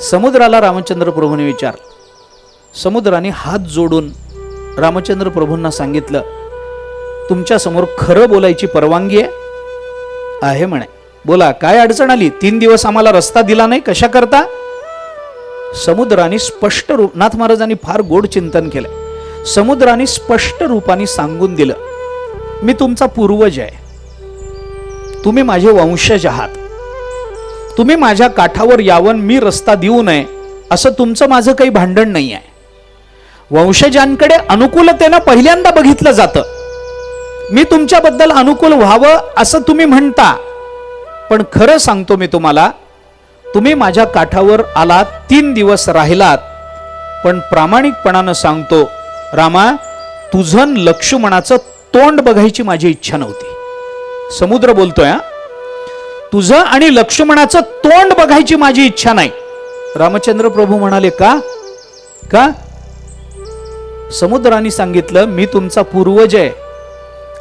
समुद्राला रामचंद्र प्रभूने विचार. समुद्राने हात जोडून रामचंद्र प्रभूंना सांगितलं तुमच्यासमोर खरं बोलायची परवानगी आहे? आहे म्हणे. बोला काय अडचण आली? तीन दिवस आम्हाला रस्ता दिला नाही कशा करता? समुद्राने स्पष्ट रूप नाथ महाराजांनी फार गोड चिंतन केलं. समुद्राने स्पष्ट रूपाने सांगून दिलं मी तुमचा पूर्वज आहे. तुम्ही माझे वंशज आहात. तुम्ही माझ्या काठावर यावं मी रस्ता देऊ नये. असं तुमचं माझं काही भांडण नाही आहे वंशजांकडे अनुकूलतेनं पहिल्यांदा बघितलं जातं. मी तुमच्याबद्दल अनुकूल व्हावं असं तुम्ही म्हणता. पण खरं सांगतो मी तुम्हाला तुम्ही माझ्या काठावर आलात तीन दिवस राहिलात. पण प्रामाणिकपणानं सांगतो रामा तुझं लक्ष्मणाचं तोंड बघायची माझी इच्छा नव्हती. समुद्र बोलतोय हा? तुझं आणि लक्ष्मणाचं तोंड बघायची माझी इच्छा नाही. रामचंद्र प्रभू म्हणाले का? का? समुद्राने सांगितलं मी तुमचा पूर्वज आहे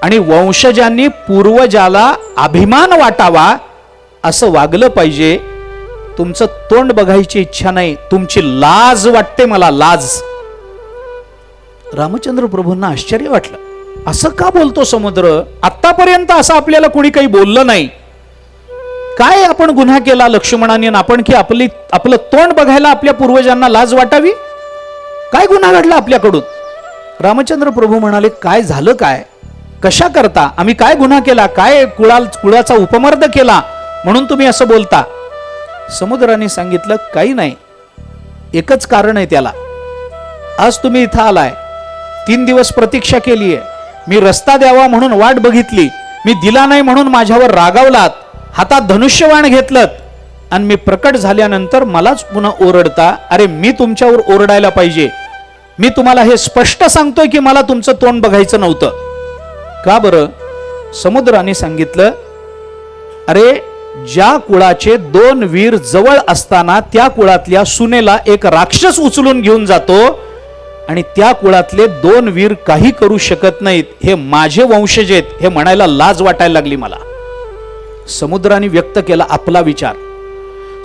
आणि वंशजांनी पूर्वजाला अभिमान वाटावा असं वागलं पाहिजे. तुमचं तोंड बघायची इच्छा नाही तुमची लाज वाटते मला लाज. रामचंद्र प्रभूंना आश्चर्य वाटलं. असं का बोलतो समुद्र? आतापर्यंत असं आपल्याला कोणी काही बोललं नाही. काय आपण गुन्हा केला लक्ष्मणाने आपण की आपली आपलं तोंड बघायला आपल्या पूर्वजांना लाज वाटावी? काय गुन्हा घडला आपल्याकडून? रामचंद्र प्रभू म्हणाले काय झालं काय? कशा करता? आम्ही काय गुन्हा केला? काय कुळा कुळाचा उपमर्द केला? म्हणून तुम्ही असं बोलता. समुद्राने सांगितलं काही नाही. एकच कारण आहे त्याला. आज तुम्ही इथं आलाय. तीन दिवस प्रतीक्षा केली आहे मी रस्ता द्यावा म्हणून वाट बघितली. मी दिला नाही म्हणून माझ्यावर रागावलात. हातात धनुष्यवाण घेतलं आणि मी प्रकट झाल्यानंतर मलाच पुन्हा ओरडता अरे मी तुमच्यावर ओरडायला पाहिजे. मी तुम्हाला हे स्पष्ट सांगतोय की मला तुमचं तोंड बघायचं नव्हतं. का बरं? समुद्राने सांगितलं अरे ज्या कुळाचे दोन वीर जवळ असताना त्या कुळातल्या सुनेला एक राक्षस उचलून घेऊन जातो आणि त्या कुळातले दोन वीर काही करू शकत नाहीत हे माझे वंशज आहेत हे म्हणायला लाज वाटायला लागली मला. समुद्राने व्यक्त केला आपला विचार.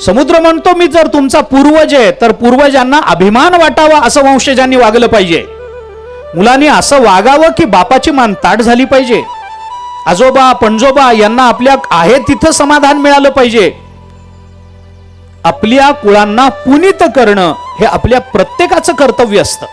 समुद्र म्हणतो मी जर तुमचा पूर्वज आहे तर पूर्वजांना अभिमान वाटावा असं वंशजांनी वागलं पाहिजे. मुलांनी असं वागावं की बापाची मान ताट झाली पाहिजे. आजोबा पणजोबा यांना आपल्या आहे तिथं समाधान मिळालं पाहिजे. आपल्या कुळांना पुनित करणं हे आपल्या प्रत्येकाचं कर्तव्य असतं.